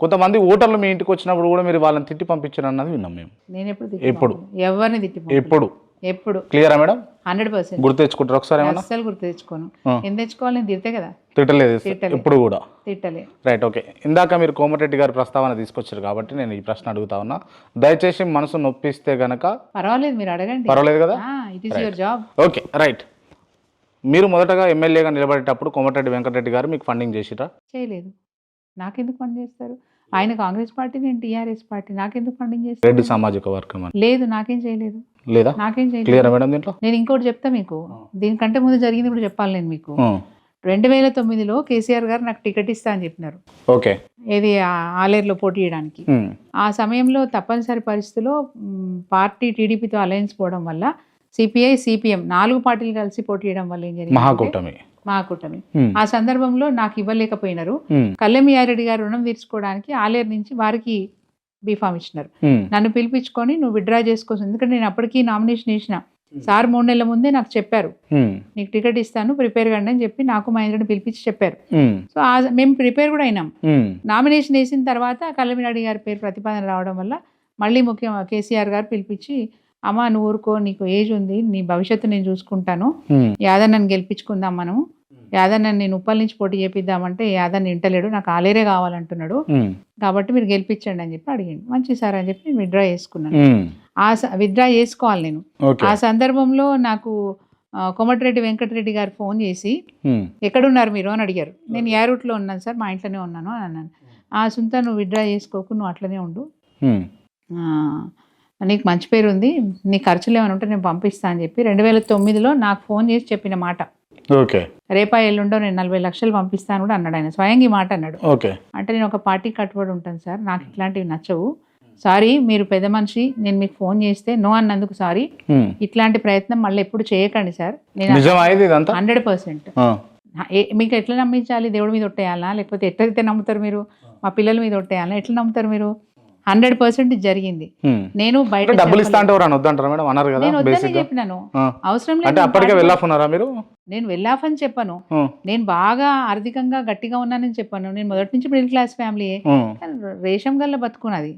కొంతమంది ఓటర్లు మీ ఇంటికి వచ్చినప్పుడు కూడా మీరు వాళ్ళని తిట్టి పంపించారు అన్నది విన్నాం మేము. నేను ఎప్పుడు? ఎప్పుడు? ఎవరిని తిట్టి ఎప్పుడు? ఎప్పుడు? క్లియరా మేడం? Hundred percent. గుర్తు తెచ్చుకుంటారు ఒకసారి అస్సలు గుర్తు తెచ్చుకోను. ఎంత తెచ్చుకోవాలి? నేను తిడితే కదా. తిట్టలేదు తిట్టలేదు. ఇప్పుడు కూడా. తిట్టలే రైట్ ఓకే. ఇందాక మీరు కోమటిరెడ్డి గారి ప్రస్తావన తీసుకొచ్చారు కాబట్టి నేను ఈ ప్రశ్న అడుగుతా ఉన్నా. దయచేసి మనసు నొప్పిస్తే గనక పర్వాలేదు మీరు అడగండి. పర్వాలేదు కదా? It is your job okay right. మీరు మొదటగా ఎమ్మెల్యేగా నిలబడేటప్పుడు కోమటిరెడ్డి వెంకటరెడ్డి గారు మీకు ఫండింగ్ చేసిరా చేయలేదు. నాకెందుకు ఫండ్ చేస్తారు? ఆయన కాంగ్రెస్ పార్టీ నేను టీఆర్ఎస్ పార్టీ నాకెందుకు ఫండింగ్ రెడ్డి చేస్తారు సామాజిక వర్గం అని. లేదు నాకేం చేయలేదు. లేదా? నాకేం చేయలేదు. క్లియరా మేడం దీంట్లో? నేను ఇంకోటి చెప్తా మీకు. దీనికంటే ముందు జరిగింది కూడా చెప్పాలి నేను మీకు. రెండు వేల తొమ్మిదిలో కేసీఆర్ గారు నాకు టికెట్ ఇస్తా అని చెప్పినారు. ఓకే. ఏది ఆ- ఆలేరులో పోటీ చేయడానికి. ఆ సమయంలో తప్పనిసరి పరిస్థితిలో మ్, పార్టీ టీడీపీతో అలయన్స్ పోవడం వల్ల సిపిఐ సిపిఎం నాలుగు పార్టీలు కలిసి పోటీ చేయడం వల్ల ఏం జరిగింది మహాకూటమి. మహాకూటమి ఉమ్, ఆ సందర్భంలో నాకు ఇవ్వలేకపోయినారు. ఉమ్, కల్లెం యారెడ్డి గారు రుణం తీర్చుకోవడానికి ఆలేరు నుంచి వారికి బీఫామ్ ఇచ్చినారు. నన్ను పిలిపించుకొని నువ్వు విత్డ్రా చేసుకోవచ్చు ఎందుకంటే నేను అప్పటికీ నామినేషన్ వేసిన. సార్ మూడు నెలల ముందే నాకు చెప్పారు. నీకు టికెట్ ఇస్తాను ప్రిపేర్ కండి అని చెప్పి నాకు మహేంద్రని పిలిపించి చెప్పారు. సో ఆ మేము ప్రిపేర్ కూడా అయినాం. నామినేషన్ వేసిన తర్వాత కల్లమినాడి గారి పేరు ప్రతిపాదన రావడం వల్ల మళ్ళీ ముఖ్యం కేసీఆర్ గారు పిలిపించి అమ్మ నువ్వు ఊరుకో నీకు ఏజ్ ఉంది నీ భవిష్యత్తు నేను చూసుకుంటాను. యాదన్నని గెలిపించుకుందాం మనం. యాదన్నని నేను ఉప్పల్ నుంచి పోటీ చేపిద్దామంటే యాదన్న ఇంటలేడు నాకు ఆలేరే కావాలంటున్నాడు. కాబట్టి మీరు గెలిపించండి అని చెప్పి అడిగిండు. మంచి సార్ అని చెప్పి విత్డ్రా చేసుకున్నాను. ఆ విత్డ్రా చేసుకోవాలి నేను. ఆ సందర్భంలో నాకు కోమటిరెడ్డి వెంకటరెడ్డి గారు ఫోన్ చేసి ఎక్కడున్నారు మీరు? అని అడిగారు. నేను యారూట్లో ఉన్నాను సార్ మా ఇంట్లోనే ఉన్నాను అని అన్నాను. ఆ సుంత నువ్వు విత్డ్రా చేసుకోకు నువ్వు అట్లనే ఉండు. నీకు మంచి పేరు ఉంది నీ ఖర్చులు ఏమైనా ఉంటే నేను పంపిస్తా అని చెప్పి రెండు వేల తొమ్మిదిలో నాకు ఫోన్ చేసి చెప్పిన మాట. ఓకే. రేపా ఎల్లుండో నేను నలభై లక్షలు పంపిస్తాను కూడా అన్నాడు ఆయన. స్వయంగా ఈ మాట అన్నాడు. ఓకే. అంటే నేను ఒక పార్టీ కట్టుబడి ఉంటాను సార్ నాకు ఇట్లాంటివి నచ్చవు. సారీ మీరు పెద్ద మనిషి నేను మీకు ఫోన్ చేస్తే నో అన్నందుకు సారీ. ఇట్లాంటి ప్రయత్నం మళ్ళీ ఎప్పుడు చేయకండి సార్. నేను హండ్రెడ్ పర్సెంట్. మీకు ఎట్లా నమ్మించాలి? దేవుడి మీద ఒట్టేయాలా? లేకపోతే ఎట్లయితే నమ్ముతారు మీరు? మా పిల్లల మీద ఒట్టేయాలా? ఎట్లా నమ్ముతారు మీరు? హండ్రెడ్ పర్సెంట్ జరిగింది. నేను బయట డబ్బులు ఇస్తా. అంటే వద్దంటారా మేడం? అన్నారు కదా నేను వద్దని చెప్పినాను. అవసరం లేదు అప్పటికే వెళ్ళాఫున్నారా మీరు? నేను వెళ్ళాఫని చెప్పాను. ఆ, నేను బాగా ఆర్థికంగా గట్టిగా ఉన్నానని చెప్పాను. నేను మొదటి నుంచి మిడిల్ క్లాస్ ఫ్యామిలీ రేషం గల్ల బతుకున్నది.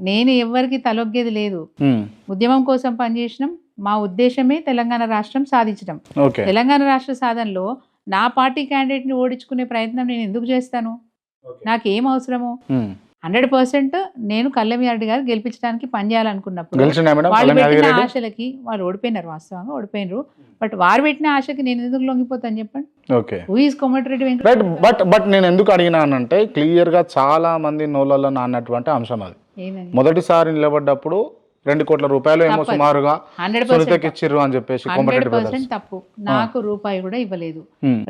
నేను ఎవరికి తలొగ్గేది లేదు. ఉద్యమం కోసం పనిచేసినాం. మా ఉద్దేశమే తెలంగాణ రాష్ట్రం సాధించడం. తెలంగాణ రాష్ట్ర సాధనలో నా పార్టీ క్యాండిడేట్ని ఓడించుకునే ప్రయత్నం నేను ఎందుకు చేస్తాను? నాకు ఏం అవసరము. హండ్రెడ్ పర్సెంట్ నేను కళ్యాణ్ గారు గెలిపించడానికి పనిచేయాలనుకున్నప్పుడు వాళ్ళు పెట్టిన? ఆశలకి వాళ్ళు ఓడిపోయినారు వాస్తవంగా ఓడిపోయినారు. బట్ వారు పెట్టిన ఆశకి నేను ఎందుకు లొంగిపోతాను చెప్పండి? Okay. Who is Komatireddy Venkata right but but నేను ఎందుకు అడిగినానంటే క్లియర్గా చాలా మంది నోళ్ళలో నాన్నటువంటి అంశం అది. మొదటిసారి నిలబడ్డప్పుడు రెండు కోట్ల రూపాయలు ఏమో. సుమారుగా సునీతకి ఇచ్చిర్రు అని చెప్పేసి పర్సెంట్ తప్పు. నాకు రూపాయి కూడా ఇవ్వలేదు.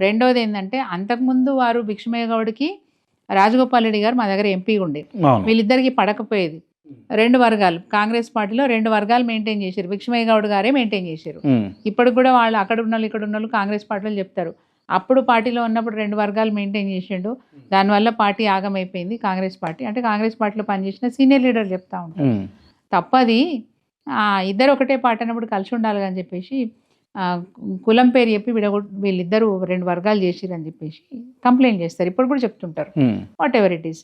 రెండోది ఏంటంటే అంతకుముందు వారు భిక్షమయ్య గౌడ్కి రాజగోపాల్ రెడ్డి గారు మా దగ్గర ఎంపీ ఉండే. వీళ్ళిద్దరికి పడకపోయేది. రెండు వర్గాలు. కాంగ్రెస్ పార్టీలో రెండు వర్గాలు మెయింటైన్ చేశారు. భిక్షమయ్య గౌడ్ గారే మెయింటైన్ చేశారు. ఇప్పటికి కూడా వాళ్ళు అక్కడ ఉన్న ఇక్కడ ఉన్న వాళ్ళు కాంగ్రెస్ పార్టీలో చెప్తారు. అప్పుడు పార్టీలో ఉన్నప్పుడు రెండు వర్గాలు మెయింటైన్ చేసిండు. దానివల్ల పార్టీ ఆగమైపోయింది కాంగ్రెస్ పార్టీ. అంటే కాంగ్రెస్ పార్టీలో పనిచేసిన సీనియర్ లీడర్ చెప్తా ఉంటారు. తప్పది. ఆ, ఇద్దరు ఒకటే పార్టీ అన్నప్పుడు కలిసి ఉండాలి అని చెప్పేసి కులం పేరు చెప్పి విడగొట్ వీళ్ళిద్దరూ రెండు వర్గాలు చేసిరని చెప్పేసి కంప్లైంట్ చేస్తారు. ఇప్పుడు కూడా చెప్తుంటారు. What ever it is